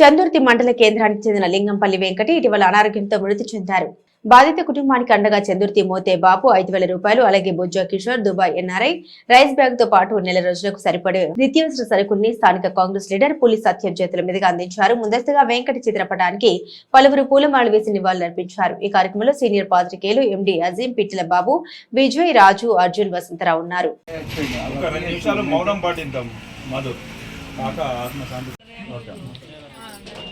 చందుర్తి మండల కేంద్రానికి చెందిన లింగంపల్లి వెంకటి ఇటీవల అనారోగ్యంతో మృతి చెందారు. బాధిత కుటుంబానికి అండగా చందుర్తి మోతే బాబు ఐదు వేల రూపాయలు అలాగే Bujja Kishore Dubai NRI rice బ్యాగ్తో పాటు నెల రోజులకు సరిపడే నిత్యావసర సరుకుల్ని స్థానిక కాంగ్రెస్ లీడర్ పులి సత్యం చేతుల మీదుగా అందించారు. ముందస్తుగా వెంకటి చిత్రపటానికి పలువురు పూలమాలలు వేసి నివాళులర్పించారు. ఈ కార్యక్రమంలో సీనియర్ పాత్రికేయులు ఎండి అజీం పిట్ల బాబు విజయ్ రాజు అర్జున్ వసంతరావు ఉన్నారు. మౌనం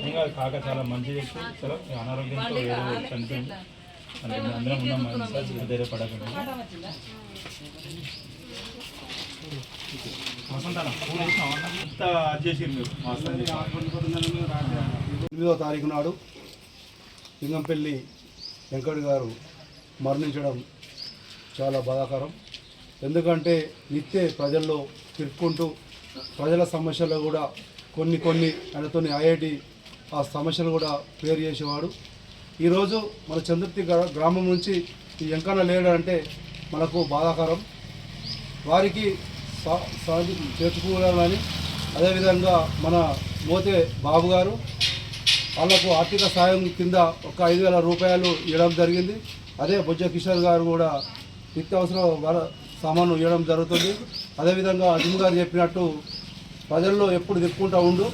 ఇంకా కాక చాలా మంచి వ్యక్తి చాలా అనారోగ్యంతో ఏదో చనిపోయింది అంటే అందరం ఉన్నాం మన సార్ ధైర్యపడకండి. ఎనిమిదవ తారీఖు నాడు లింగంపల్లి వెంకట్ గారు మరణించడం చాలా బాధాకరం. ఎందుకంటే నిత్య ప్రజల్లో తిరుక్కుంటూ ప్రజల సమస్యలు కూడా కొన్ని కొన్ని ఆయనతో ఐఐటి ఆ సమస్యలు కూడా క్లియర్ చేసేవాడు. ఈరోజు మన చంద్రతి గ్రామం నుంచి ఈ వెంకన్న లేడు అంటే మనకు బాధాకరం. వారికి చేర్చుకోవాలని అదేవిధంగా మన మోతే బాబు గారు వాళ్ళకు ఆర్థిక సాయం కింద ఒక ఐదు వేల రూపాయలు ఇవ్వడం జరిగింది. అదే బుజ్జ కిషోర్ గారు కూడా నిత్యావసర సామాను ఇవ్వడం జరుగుతుంది. అదేవిధంగా అజిమ్ గారు చెప్పినట్టు ప్రజల్లో ఎప్పుడు తిప్పుకుంటూ ఉండు.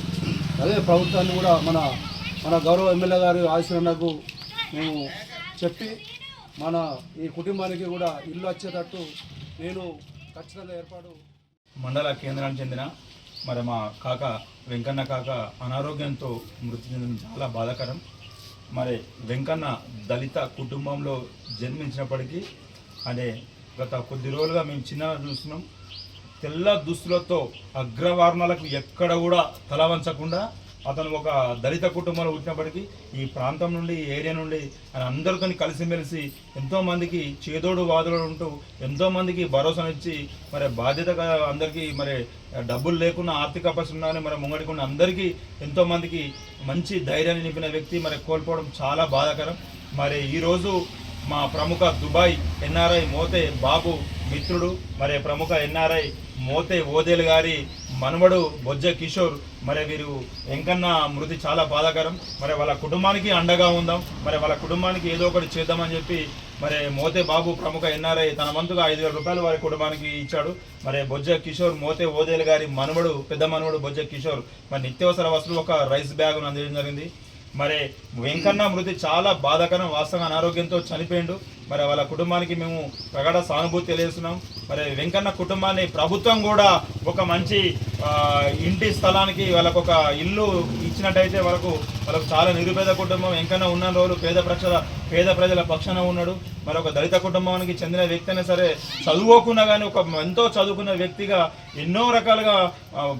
అదే ప్రభుత్వాన్ని కూడా మన మన గౌరవ ఎమ్మెల్యే గారు ఆశీర్వనకు మేము చెప్పి మన ఈ కుటుంబానికి కూడా ఇల్లు వచ్చేటట్టు నేను ఖచ్చితంగా ఏర్పాటు మండల కేంద్రానికి చెందిన మరి మా కాక వెంకన్న కాక అనారోగ్యంతో మృతి చెందడం చాలా బాధాకరం. మరి వెంకన్న దళిత కుటుంబంలో జన్మించినప్పటికీ అదే గత కొద్ది రోజులుగా మేము చిన్న చూస్తున్నాం. తెల్ల దుస్తులతో అగ్రవర్ణాలకు ఎక్కడ కూడా తల వంచకుండా అతను ఒక దళిత కుటుంబంలో పుట్టినప్పటికీ ఈ ప్రాంతం నుండి ఈ ఏరియా నుండి ఆయన అందరితో కలిసిమెలిసి ఎంతోమందికి చేదోడు వాదులు ఉంటూ ఎంతోమందికి భరోసానిచ్చి మరి బాధ్యతగా అందరికీ మరి డబ్బులు లేకుండా ఆర్థిక పరిస్థితి మరి ముంగడికున్న అందరికీ ఎంతోమందికి మంచి ధైర్యాన్ని నింపిన వ్యక్తి మరి కోల్పోవడం చాలా బాధాకరం. మరి ఈరోజు మా ప్రముఖ దుబాయ్ ఎన్ఆర్ఐ మోతే బాబు మిత్రుడు మరి ప్రముఖ ఎన్ఆర్ఐ మోతే ఓదేల్ గారి మనవడు బొజ్జ కిషోర్. మరి వీరు వెంకన్న మృతి చాలా బాధాకరం. మరి వాళ్ళ కుటుంబానికి అండగా ఉందాం. మరి వాళ్ళ కుటుంబానికి ఏదో ఒకటి చేద్దామని చెప్పి మరి మోతే బాబు ప్రముఖ ఎన్ఆర్ఐ తన వంతుగా ఐదు వేల రూపాయలు వారి కుటుంబానికి ఇచ్చాడు. మరి బొజ్జ కిషోర్ మోతే ఓదేల్ గారి మనవడు పెద్ద మనవడు బొజ్జ కిషోర్. మరి నిత్యావసర వస్తువులు ఒక రైస్ బ్యాగ్ను అందించడం జరిగింది. మరి వెంకన్న మృతి చాలా బాధాకరం వాస్తవంగా అనారోగ్యంతో చనిపోయిండు. మరి వాళ్ళ కుటుంబానికి మేము ప్రగాఢ సానుభూతి తెలియజేస్తున్నాం. మరి వెంకన్న కుటుంబాన్ని ప్రభుత్వం కూడా ఒక మంచి ఇంటి స్థలానికి వాళ్ళకు ఒక ఇల్లు ఇచ్చినట్టయితే వాళ్ళకు వాళ్ళకు చాలా నిరుపేద కుటుంబం. వెంకన్న ఉన్న రోజులు పేద ప్రజల పేద ప్రజల పక్షాన ఉన్నాడు. మరి ఒక దళిత కుటుంబానికి చెందిన వ్యక్తి అయినా సరే చదువుకున్నా కానీ ఒక ఎంతో చదువుకున్న వ్యక్తిగా ఎన్నో రకాలుగా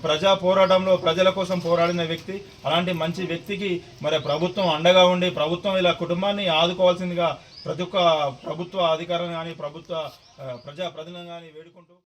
ప్రజా పోరాటంలో ప్రజల కోసం పోరాడిన వ్యక్తి అలాంటి మంచి వ్యక్తికి మరి ప్రభుత్వం అండగా ఉండి ప్రభుత్వం ఇలా కుటుంబాన్ని ఆదుకోవాల్సిందిగా ప్రతి ఒక్క ప్రభుత్వ అధికారం కానీ ప్రభుత్వ ప్రజా ప్రతినిధులు కానీ వేడుకుంటూ